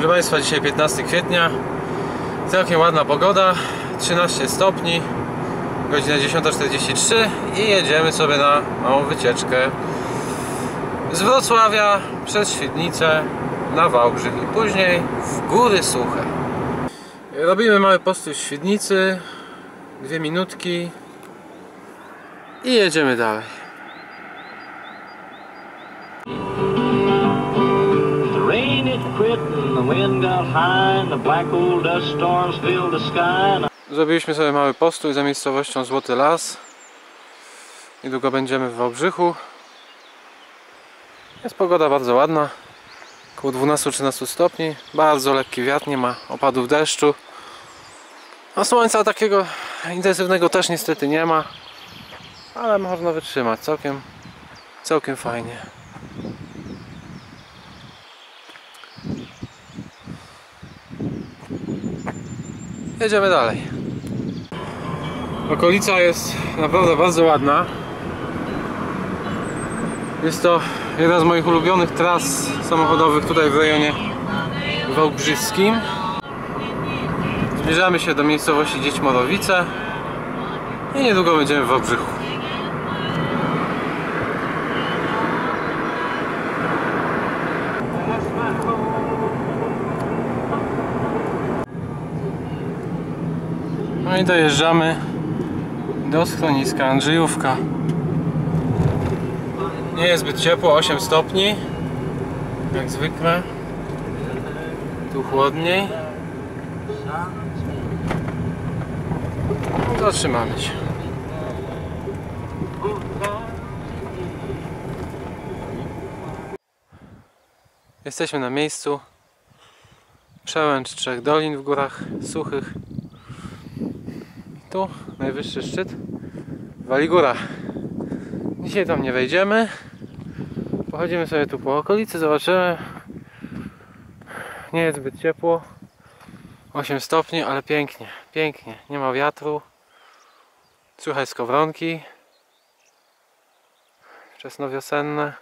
Proszę Państwa, dzisiaj 15 kwietnia. Całkiem ładna pogoda, 13 stopni, godzina 10.43 i jedziemy sobie na małą wycieczkę z Wrocławia przez Świdnicę na Wałbrzych i później w Góry Suche. Robimy mały postój w Świdnicy, dwie minutki i jedziemy dalej. Zrobiliśmy sobie mały postój za miejscowością Złoty Las. Niedługo będziemy w Wałbrzychu. Jest pogoda bardzo ładna. Około 12-13 stopni. Bardzo lekki wiatr, nie ma opadów deszczu. A słońca takiego intensywnego też niestety nie ma. Ale można wytrzymać całkiem, całkiem fajnie. Jedziemy dalej. Okolica jest naprawdę bardzo ładna. Jest to jedna z moich ulubionych tras samochodowych tutaj w rejonie wałbrzyskim. Zbliżamy się do miejscowości Dziećmorowice i niedługo będziemy w Wałbrzychu. No i dojeżdżamy do schroniska Andrzejówka. Nie jest zbyt ciepło, 8 stopni. Jak zwykle. Tu chłodniej. Zatrzymamy się. Jesteśmy na miejscu. Przełęcz trzech dolin w górach suchych. Tu najwyższy szczyt Waligóra. Dzisiaj tam nie wejdziemy. Pochodzimy sobie tu po okolicy, zobaczymy. Nie jest zbyt ciepło. 8 stopni, ale pięknie, pięknie. Nie ma wiatru. Słychać skowronki. Wczesnowiosenne.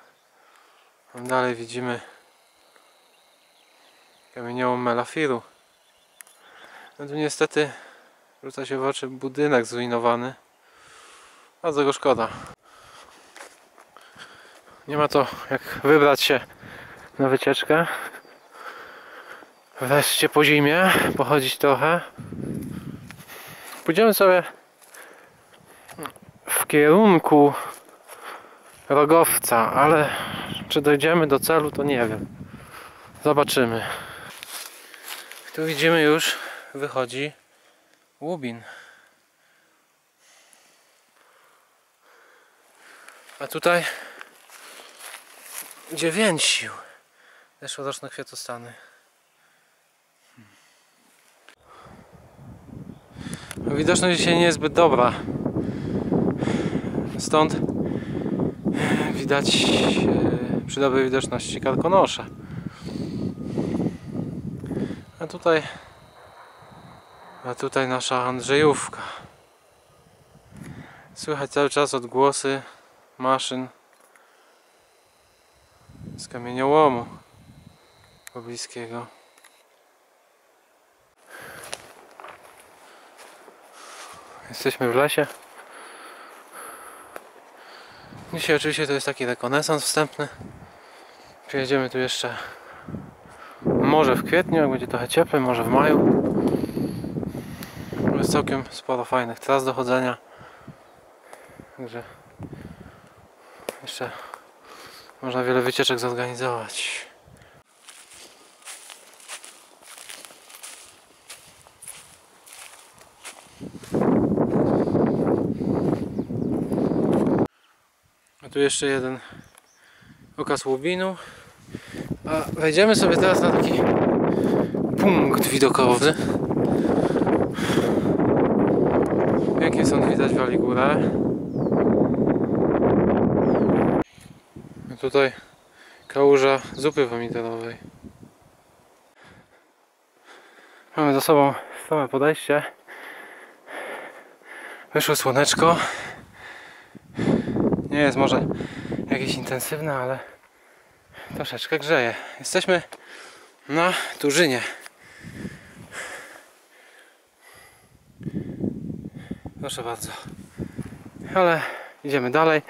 Tam dalej widzimy kamieniołom Melafiru. No tu niestety rzuca się w oczy budynek zrujnowany. Bardzo go szkoda. Nie ma to jak wybrać się na wycieczkę. Wreszcie po zimie, pochodzić trochę. Pójdziemy sobie w kierunku Rogowca, ale czy dojdziemy do celu to nie wiem. Zobaczymy. Tu widzimy już wychodzi Łubin. A tutaj dziewięciu zeszłoroczne kwiatostany. Widoczność dzisiaj nie jest zbyt dobra. Stąd widać e, przy dobrej widoczności karkonosze. A tutaj a tutaj nasza Andrzejówka. Słychać cały czas odgłosy maszyn z kamieniołomu pobliskiego. Jesteśmy w lesie. Dzisiaj oczywiście to jest taki rekonesans wstępny. Przyjedziemy tu jeszcze może w kwietniu, jak będzie trochę cieplej, może w maju. Jest całkiem sporo fajnych tras do chodzenia. Także jeszcze można wiele wycieczek zorganizować. A tu jeszcze jeden okaz łubinu. A wejdziemy sobie teraz na taki punkt widokowy. Pięknie widać Waligórę. A tutaj kałuża zupy pomidorowej. Mamy za sobą stałe podejście. Wyszło słoneczko. Nie jest może jakieś intensywne, ale troszeczkę grzeje. Jesteśmy na Turzynie. Proszę bardzo. Ale idziemy dalej.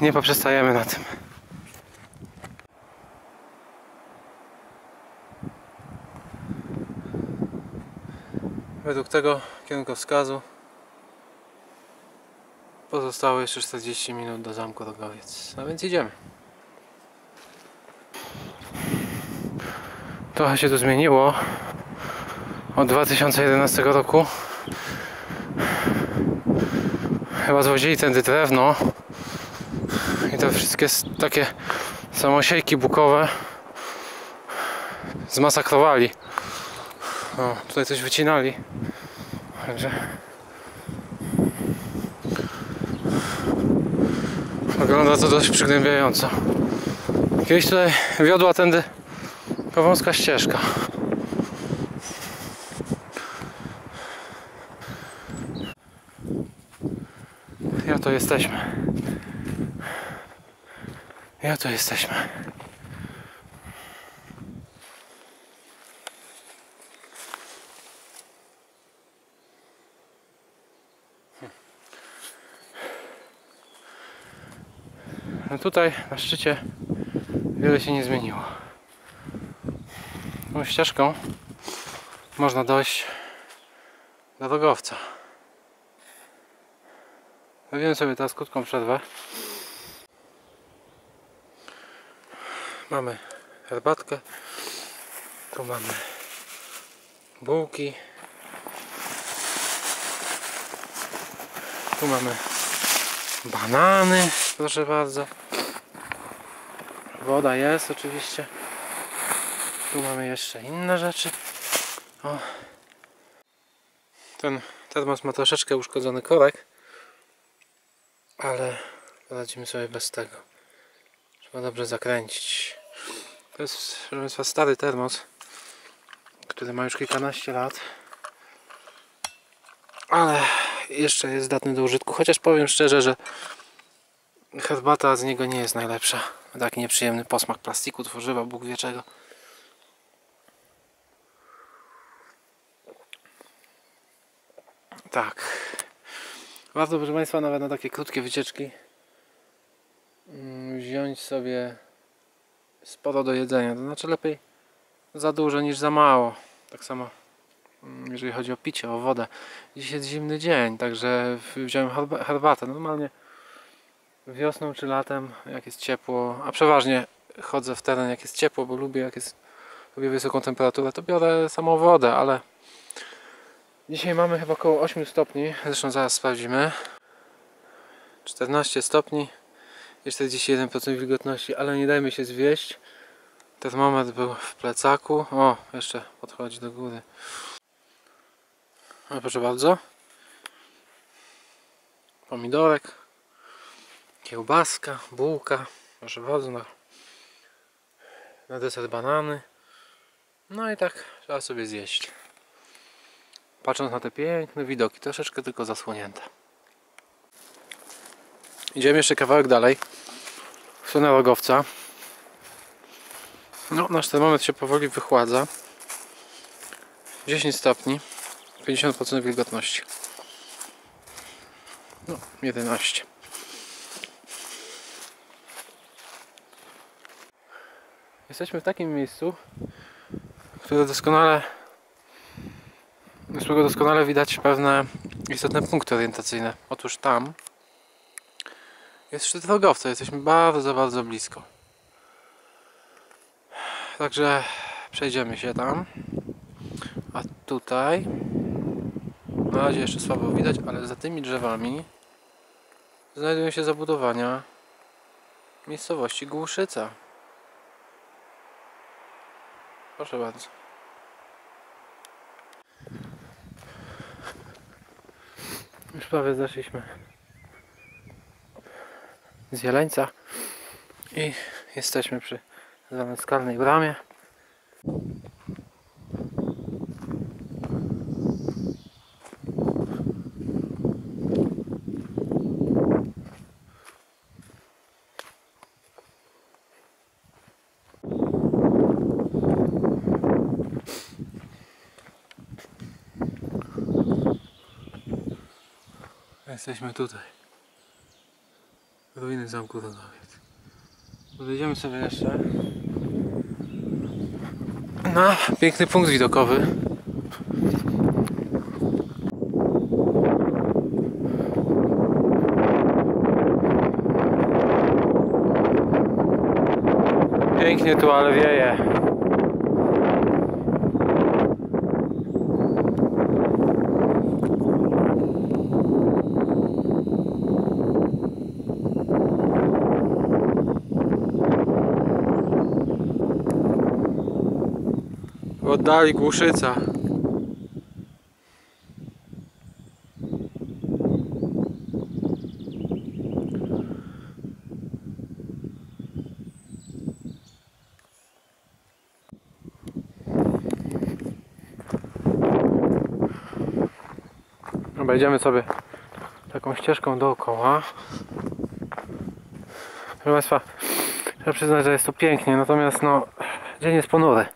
Nie poprzestajemy na tym. Według tego kierunkowskazu pozostało jeszcze 40 minut do zamku Rogowiec. A więc idziemy. Trochę się tu zmieniło od 2011 roku. Chyba zwozili tędy drewno i te wszystkie takie samosiejki bukowe zmasakrowali. O, tutaj coś wycinali. Także wygląda to dość przygnębiająco. Kiedyś tutaj wiodła tędy to wąska ścieżka. To jesteśmy. Ja to jesteśmy. No tutaj na szczycie wiele się nie zmieniło. Tą ścieżką można dojść do drogowca. Zrobimy sobie teraz krótką przerwę. Mamy herbatkę. Tu mamy bułki. Tu mamy banany, proszę bardzo. Woda jest oczywiście. Tu mamy jeszcze inne rzeczy. O. Ten termos ma troszeczkę uszkodzony korek, ale poradzimy sobie bez tego. Trzeba dobrze zakręcić. To jest, proszę stary termos, który ma już kilkanaście lat. Ale jeszcze jest zdatny do użytku. Chociaż powiem szczerze, że herbata z niego nie jest najlepsza. Taki nieprzyjemny posmak plastiku, tworzywa, Bóg wie czego. Tak. Warto, proszę Państwa, nawet na takie krótkie wycieczki mm, wziąć sobie sporo do jedzenia. To znaczy lepiej za dużo niż za mało. Tak samo mm, jeżeli chodzi o picie, o wodę. Dziś jest zimny dzień, także wziąłem herba- herbatę. Normalnie wiosną czy latem, jak jest ciepło, a przeważnie chodzę w teren jak jest ciepło, bo lubię jak jest lubię wysoką temperaturę, to biorę samą wodę, ale Dzisiaj mamy chyba około 8 stopni, zresztą zaraz sprawdzimy. 14 stopni i 41% wilgotności, ale nie dajmy się zwieść. Termometr był w plecaku. O, jeszcze podchodzi do góry. No proszę bardzo. Pomidorek, kiełbaska, bułka. Proszę bardzo, na, na deser banany. No i tak trzeba sobie zjeść patrząc na te piękne widoki, troszeczkę tylko zasłonięte. Idziemy jeszcze kawałek dalej, w stronę Rogowca. No, nasz termometr się powoli wychładza. 10 stopni, 50% wilgotności. No, 11. Jesteśmy w takim miejscu, które doskonale którego doskonale widać pewne istotne punkty orientacyjne. Otóż tam jest szczyt drogowca. Jesteśmy bardzo, bardzo blisko. Także przejdziemy się tam. A tutaj na razie jeszcze słabo widać, ale za tymi drzewami znajdują się zabudowania miejscowości Głuszyca. Proszę bardzo. Już prawie zeszliśmy z Jeleńca i jesteśmy przy zwanej skalnej bramie. Jesteśmy tutaj. Ruiny zamku Rogowiec. Podejdziemy sobie jeszcze na piękny punkt widokowy. Pięknie tu, ale wieje. W oddali Głuszyca. Będziemy sobie taką ścieżką dookoła. Proszę Państwa, trzeba przyznać, że jest to pięknie, natomiast no, dzień jest ponury.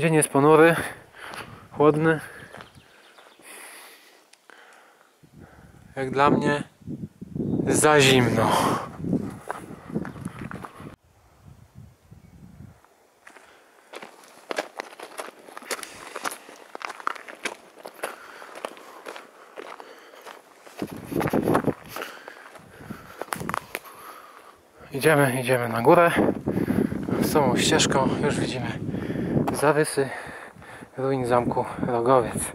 Dzień jest ponury, chłodny. Jak dla mnie za zimno. Idziemy, idziemy na górę. Z tą ścieżką już widzimy zawysy ruin zamku Rogowiec.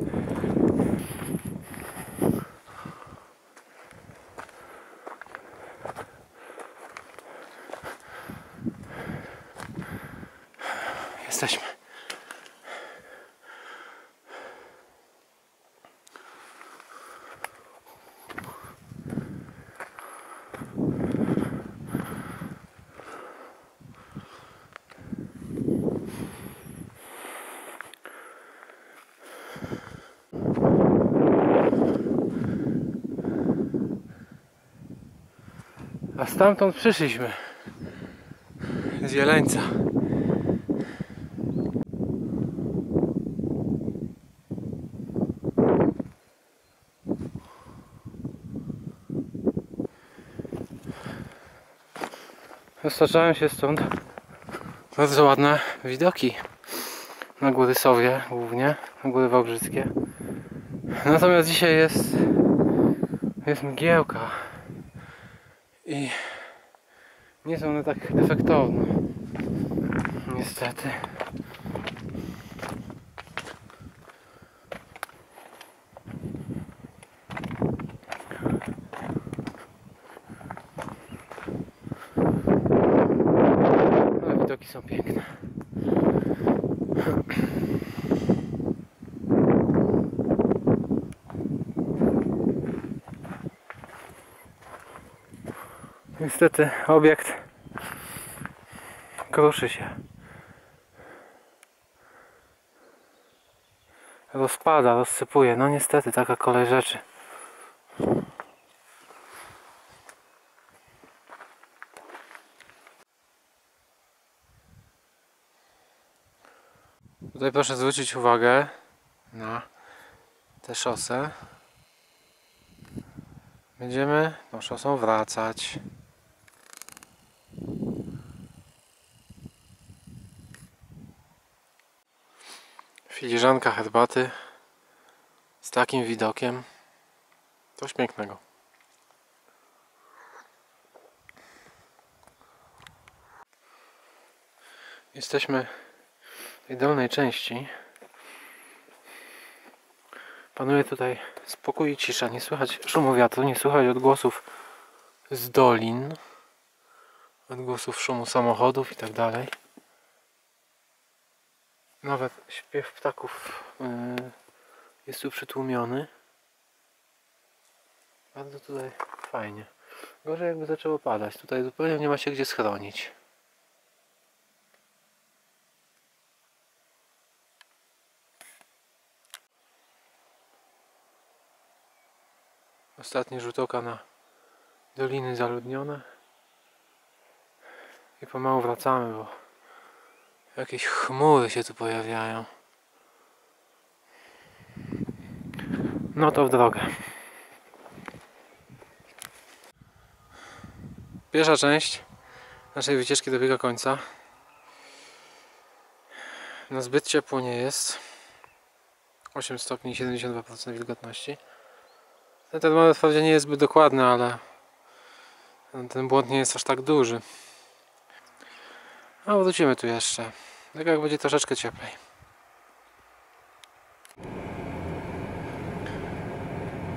Jesteśmy. A stamtąd przyszliśmy. Z Jeleńca. Dostarczałem się stąd bardzo ładne widoki na góry Sowie głównie, na góry Wałbrzyckie. Natomiast dzisiaj jest jest mgiełka i nie są one tak efektowne. Niestety. Ale widoki są piękne. Niestety obiekt kruszy się. Rozpada, rozsypuje. No niestety, taka kolej rzeczy. Tutaj proszę zwrócić uwagę na tę szosę. Będziemy tą szosą wracać. Filiżanka herbaty z takim widokiem. Coś pięknego. Jesteśmy w tej dolnej części. Panuje tutaj spokój i cisza. Nie słychać szumu wiatru, nie słychać odgłosów z dolin, odgłosów szumu samochodów i tak dalej. Nawet śpiew ptaków yy, jest tu przytłumiony. Bardzo tutaj fajnie. Gorzej jakby zaczęło padać. Tutaj zupełnie nie ma się gdzie schronić. Ostatni rzut oka na doliny zaludnione. I pomału wracamy, bo Jakieś chmury się tu pojawiają. No to w drogę. Pierwsza część naszej wycieczki dobiega końca. No zbyt ciepło nie jest. 8 stopni 72% wilgotności. Ten termometr wprawdzie nie jest zbyt dokładny, ale ten błąd nie jest aż tak duży. A wrócimy tu jeszcze. Tak jak będzie troszeczkę cieplej.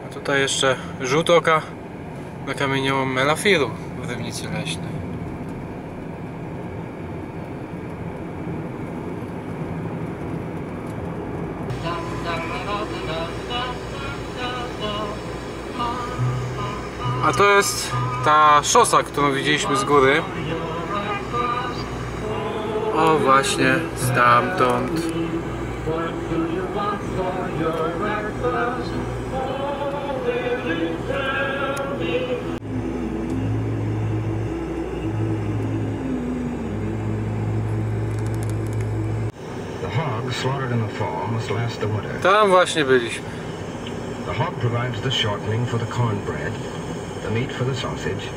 A tutaj jeszcze rzut oka na kamieniołom melafiru w rybnicy leśnej. A to jest ta szosa, którą widzieliśmy z góry. O właśnie, stamtąd. The hog slaughtered in the fall must last the winter. Tam właśnie byliśmy. The hog provides the shortening for the cornbread, the meat for the sausage,